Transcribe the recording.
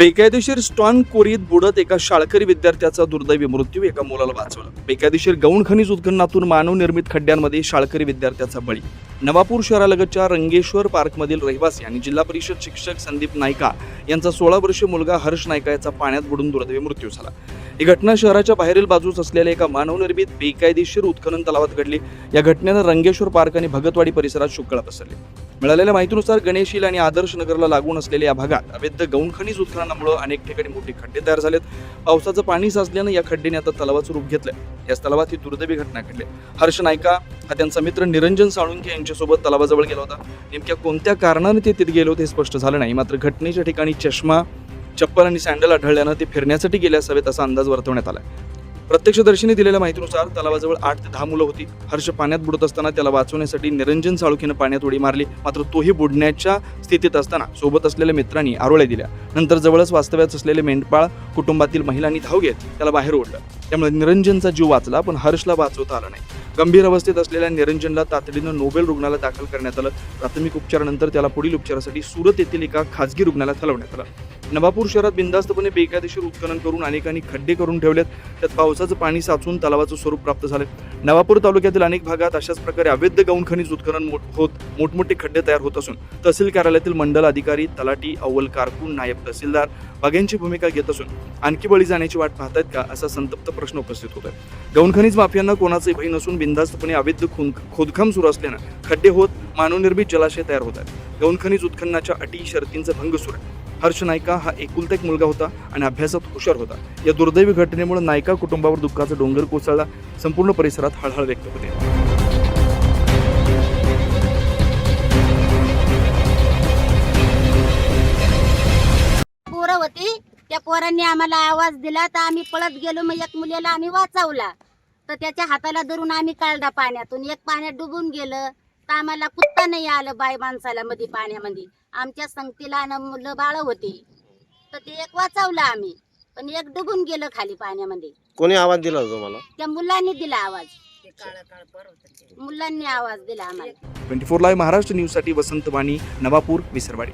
बेकायदेशीर स्टॉन कोरीत बुडत एका शाळकरी विद्यार्थ्याचा दुर्दैवी मृत्यू एका मुलाला वाचवला. बेकायदेशीर गौण खनिज उत्खननातून मानवनिर्मित खड्ड्यांमध्ये शाळकरी विद्यार्थ्याचा बळी. नवापूर शहरालगतच्या रंगेश्वर पार्कमधील रहिवासी आणि जिल्हा परिषद शिक्षक संदीप नायका यांचा सोळा वर्षीय मुलगा हर्ष नायका याचा पाण्यात बुडून दुर्दैवी मृत्यू झाला. ही घटना शहराच्या बाहेरील बाजूस असलेल्या एका मानवनिर्मित बेकायदेशीर उत्खनन तलावात घडली. या घटनेनं रंगेश्वर पार्क आणि भगतवाडी परिसरात शुक्कळा पसरली. मिळालेल्या माहितीनुसार गणेशील आणि आदर्श नगरला लागून असलेल्या या भागात अवैध गौण खनिज उत्खननामुळे अनेक ठिकाणी मोठे खड्डे तयार झालेत. पावसाचं पाणी साचल्यानं या खड्ड्याने आता तलावाचं रूप घेतलंय. याच तलावात ही दुर्दैवी घटना घडली. हर्ष नायका हा त्यांचा मित्र निरंजन साळुंखे यांच्यासोबत तलावाजवळ गेला होता. नेमक्या कोणत्या कारणाने ते तिथे गेले होते हे स्पष्ट झालं नाही. मात्र घटनेच्या ठिकाणी चष्मा चप्पल आणि सँडल आढळल्यानं ते फिरण्यासाठी गेले असावेत असा अंदाज वर्तवण्यात आला प्रत्यक्षदर्शीने दिलेल्या माहितीनुसार तलावाजवळ आठ ते दहा मुलं होती. हर्ष पाण्यात बुडत असताना त्याला वाचवण्यासाठी निरंजन साळुखेनं पाण्यात उडी मारली. मात्र तोही बुडण्याच्या स्थितीत असताना सोबत असलेल्या मित्रांनी आरोळ्या दिल्या. नंतर जवळच वास्तव्यात असलेले मेंढपाळ कुटुंबातील महिलांनी धाव घेत त्याला बाहेर ओढलं. त्यामुळे निरंजनचा जीव वाचला पण हर्षला वाचवता आला नाही. गंभीर अवस्थेत असलेल्या निरंजनला तातडीनं नोबेल रुग्णालयात दाखल करण्यात आलं. प्राथमिक उपचारानंतर त्याला पुढील उपचारासाठी सुरत येथील एका खासगी रुग्णालयात हलवण्यात आलं. नवापूर शहरात बिंदास्तपणे बेकायदेशीर उत्खनन करून अनेकांनी खड्डे करून ठेवलेत. त्यात पावसाचं पाणी साचून तलावाचं स्वरूप प्राप्त झाले नवापूर तालुक्यातील अनेक भागात अशाच प्रकारे अवैध गौण खनिज उत्खनन मोठ होत मोठमोठे खड्डे तयार होत असून तहसील कार्यालयातील मंडल अधिकारी तलाठी अव्वल कारकून नायब तहसीलदार बागांची भूमिका घेत असून आणखी बळी जाण्याची वाट पाहतायत का असा संतप्त प्रश्न उपस्थित होतोय. गौण खनिज माफियांना कोणाचे भय नसून बिंदास्तपणे अवैध खून खोदकाम सुरू असल्यानं खड्डे होत मानवनिर्मित जलाशय तयार होत आहेत. गौण खनिज उत्खननाच्या अटी शर्तींचा भंग सुरू आहे. हर्ष नायका हा एकुलता एक मुलगा होता आणि अभ्यासात हुशार होता. या दुर्दैवी घटनेमुळे नायका कुटुंबावर दुःखाचा डोंगर कोसळला. संपूर्ण परिसरात हळहळ व्यक्त होते. पोरं होती. त्या पोरांनी आम्हाला आवाज दिला तर आम्ही पळत गेलो. मग एक मुलीला आम्ही वाचवला. तर त्याच्या हाताला धरून आम्ही काढला पाण्यातून एक पाण्यात डुबून गेलं. तर आम्हाला कुत्ता नाही आलं बाय माणसाला मध्ये पाण्यामध्ये. आमच्या संगतीला न मुलं बाळ होती. तर ते एक वाचवलं आम्ही. पण एक डुबून गेलं खाली पाण्यामध्ये. कोणी आवाज दिला होता तुम्हाला? त्या मुलांनी दिला आवाज. मुलांनी आवाज दिला आम्हाला. ट्वेंटी फोर लाईव्ह महाराष्ट्र न्यूजसाठी वसंत वाणी नवापूर विसरवाडी.